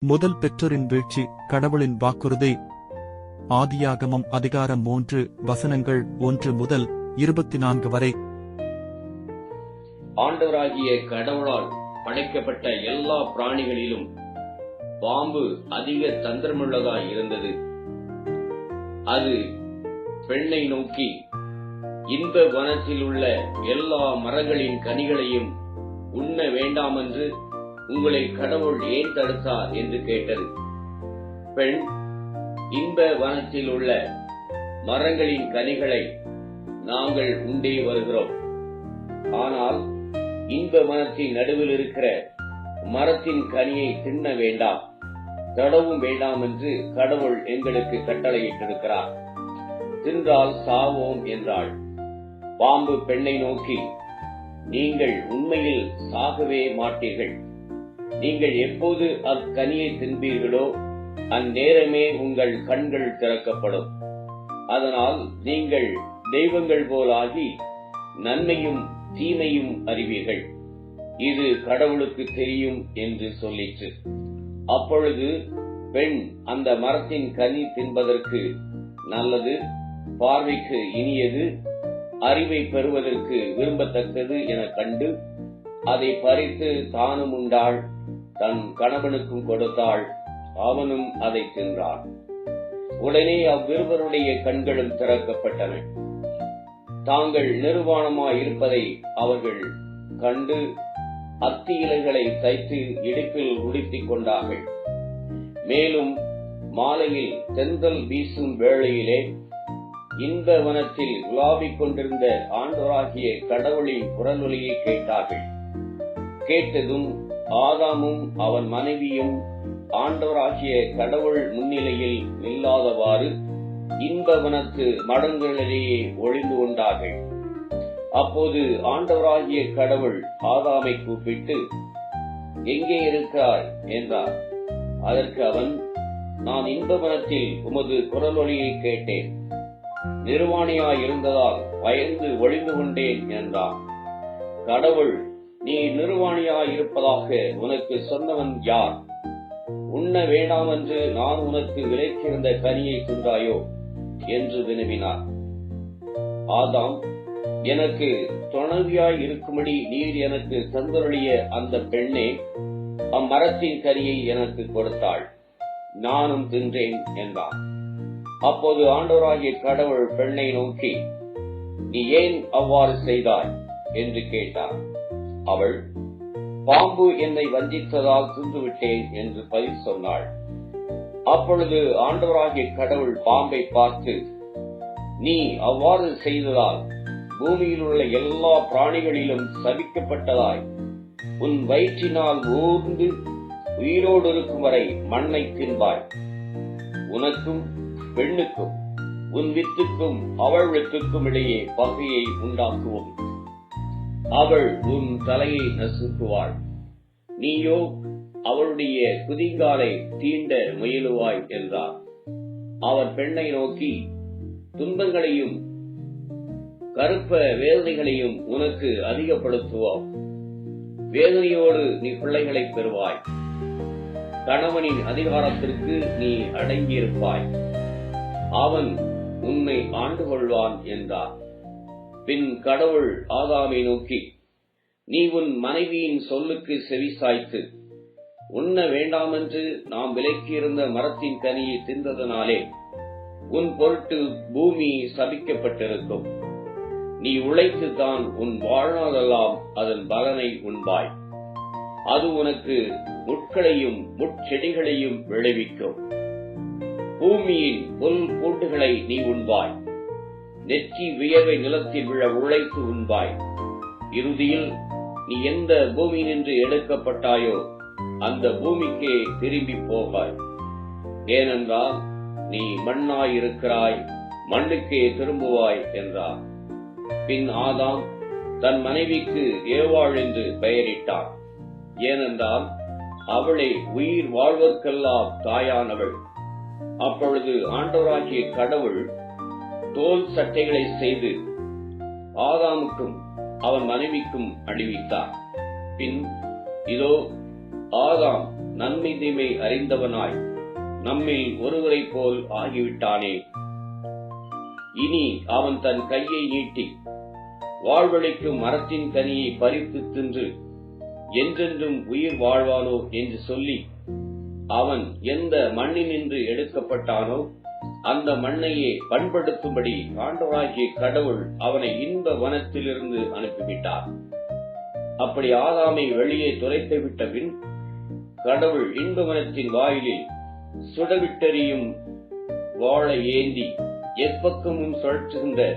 முதல் பெற்றோரின் வீழ்ச்சி கடவுளின் வாக்குறுதி. ஆதியாகமம் அதிகாரம் மூன்று வசனங்கள் ஒன்று முதல் இருபத்தி நான்கு வரை. ஆண்டவராகிய கடவுளால் படைக்கப்பட்ட எல்லா பிராணிகளிலும் பாம்பு அதிக தந்திரமுள்ளதாய் இருந்தது. அது பெண்ணை நோக்கி இந்த வனத்தில் உள்ள எல்லா மரங்களின் கனிகளையும் உண்ண வேண்டாமென்று உங்களை கடவுள் ஏன் தடுத்தார் என்று கேட்டது. பெண் இன்ப வனத்தில் உள்ள மரங்களின் கனிகளை நாங்கள் உண்டே வருகிறோம். ஆனால் இன்ப வனத்தின் நடுவில் இருக்கிற மரத்தின் கனியை தின்ன வேண்டாம் தடவும் வேண்டாம் என்று கடவுள் எங்களுக்கு கட்டளையிட்டிருக்கிறார். தின்றால் சாவோம் என்றாள். பாம்பு பெண்ணை நோக்கி நீங்கள் உண்மையில் சாகவே மாட்டீர்கள். நீங்கள் எப்போது அக்கனியை தின்பீர்களோ அந்நேரமே உங்கள் கண்கள் திறக்கப்படும். அதனால் நீங்கள் தெய்வங்கள் போலாகி நன்மையும் தீமையும் அறிவீர்கள். இது கடவுளுக்கு தெரியும் என்று சொல்லிற்று. அப்பொழுது பெண் அந்த மரத்தின் கனி தின்பதற்கு நல்லது பார்வைக்கு இனியது அறிவை பெறுவதற்கு விரும்பத்தக்கது என கண்டு அதை பறித்து தானும் உண்டாள். தன் கணவனுக்கும் கொடுத்தாள். அவனும் அதை தின்றான். உடனே அவ்விருவருடைய கண்களும் திறக்கப்பட்டன. தாங்கள் நிர்வாணமாய் இருப்பதை அவர்கள் கண்டு அத்தி இலைகளை தைத்து இடுப்பில் உடுத்திக் கொண்டார்கள். மேலும் மாலையில் தென்றல் வீசும் வேளையிலே இந்த வனத்தில் உலாவிக் கொண்டிருந்த ஆண்டவராகிய கடவுளின் குரலொலியை கேட்டார்கள். கேட்டதும் ஆதாமும் அவன் மனைவியும் ஆண்டவராகிய கடவுள் முன்னிலையில் நில்லாதவாறு இன்பவனத்து மடங்களிலேயே ஒளிந்து கொண்டார்கள். அப்போது ஆண்டவராகிய கடவுள் ஆதாமை கூப்பிட்டு எங்கே இருக்கிறாய்? என்றார். அதற்கு அவன் நான் இன்பவனத்தில் உமது உமது குரலொலியை கேட்டேன். நிர்வாணியாய் இருந்ததால் பயந்து ஒளிந்து கொண்டேன் என்றான். கடவுள் நீ நிர்வாணியாய் இருப்பதாக உனக்கு சொன்னவன் யார்? உண்ண வேண்டாம் என்று நான் உனக்கு விலைக்கிருந்த கனியை தின்றாயோ? என்று வினவினார். ஆதாம் எனக்கு துணவியாய் இருக்கும்படி நீர் எனக்கு தந்தருளிய அந்த பெண்ணே அம்மரத்தின் கரியை எனக்கு கொடுத்தாள். நானும் தின்றேன் என்றான். அப்போது ஆண்டவராகிய கடவுள் பெண்ணை நோக்கி நீ ஏன் அவ்வாறு செய்தாய்? என்று கேட்டார் அவள் பாம்பு என்னை வஞ்சித்ததால் தின்றுவிட்டேன் என்று பதில் சொன்னாள். அப்பொழுது ஆண்டவராகிய கடவுள் பாம்பை பார்த்து நீ அவ்வாறு செய்ததால் பூமியில் உள்ள எல்லா பிராணிகளிலும் சபிக்கப்பட்டதாய். உன் வயிற்றினால் ஊர்ந்து உயிரோடு இருக்கும் வரை மண்ணை தின்பாய். உனக்கும் பெண்ணுக்கும் உன் வித்துக்கும் அவள் வித்துக்கும் இடையே பகையை உண்டாக்குவோம். அவள் உன் தலையை நசுக்குவாள். நீயோ அவளுடைய குதிங்காலை தீண்ட முயலுவாய் என்றார். அவர் பெண்ணை நோக்கி துன்பங்களையும் கருப்ப வேதனைகளையும் உனக்கு அதிகப்படுத்துவோம். வேதனையோடு நீ பிள்ளைகளை பெறுவாய். கணவனின் அதிகாரத்திற்கு நீ அடங்கியிருப்பாய். அவன் உன்னை ஆண்டு கொள்வான் என்றார். பின் கடவுள் ஆதாமை நோக்கி நீ உன் மனைவியின் சொல்லுக்கு செவிசாய்த்து உண்ண வேண்டாமென்று நாம் விலக்கியிருந்த மரத்தின் கனியை தின்றதனாலே உன் பொருட்டு பூமி சபிக்கப்பட்டிருக்கும். நீ உழைத்துத்தான் உன் வாழ்நாளெல்லாம் அதன் பலனை உண்பாய். அது உனக்கு முட்களையும் முட்செடிகளையும் விளைவிக்கும். பூமியின் புல் கூட்டுகளை நீ உண்பாய். நெற்றி வியர்வை நிலத்தில் விழ உழைத்து உண்பாய். இறுதியில் நீ எந்த பூமி நின்று எடுக்கப்பட்டாயோ அந்த பூமிக்கே திரும்பி போவாய். ஏனென்றால் நீ மண்ணாய் இருக்கிறாய் மண்ணுக்கே திரும்புவாய் என்றார். பின் ஆதாம் தன் மனைவிக்கு ஏவாள் என்று பெயரிட்டார் ஏனென்றால் அவளை உயிர் வாழ்வதற்கெல்லாம் தாயானவள். அப்பொழுது ஆண்டவராகிய கடவுள் தோல் சட்டைகளை செய்து ஆதாமுக்கும் அவன் மனைவிக்கும் அணிவித்தார் பின் இதோ ஆதாம் நன்மை தீமை அறிந்தவனாய் நம்மில் ஒருவரை போல் ஆகிவிட்டானே. இனி அவன் தன் கையை நீட்டி வாழ்வழிக்கும் மரத்தின் கனியை பறித்து தின்று என்றென்றும் உயிர் வாழ்வானோ என்று சொல்லி அவன் எந்த மண்ணினின்று எடுக்கப்பட்டானோ அந்த மண்ணையே பண்படுத்தும்படி ஆண்டவராகிய கடவுள் அவனை இன்ப வனத்திலிருந்து அனுப்பிவிட்டார். அப்படி ஆதாமை வெளியே துரைத்து விட்ட பின் கடவுள் இன்பவனத்தின் வாயிலில் சுடவிட்டறியும் வாழை ஏந்தி எப்பக்கமும் சுழற்றுகின்ற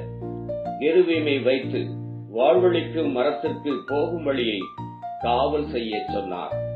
எருவீமை வைத்து வாழ்வழிக்கும் மரத்திற்கு போகும் வழியை காவல் செய்ய சொன்னார்.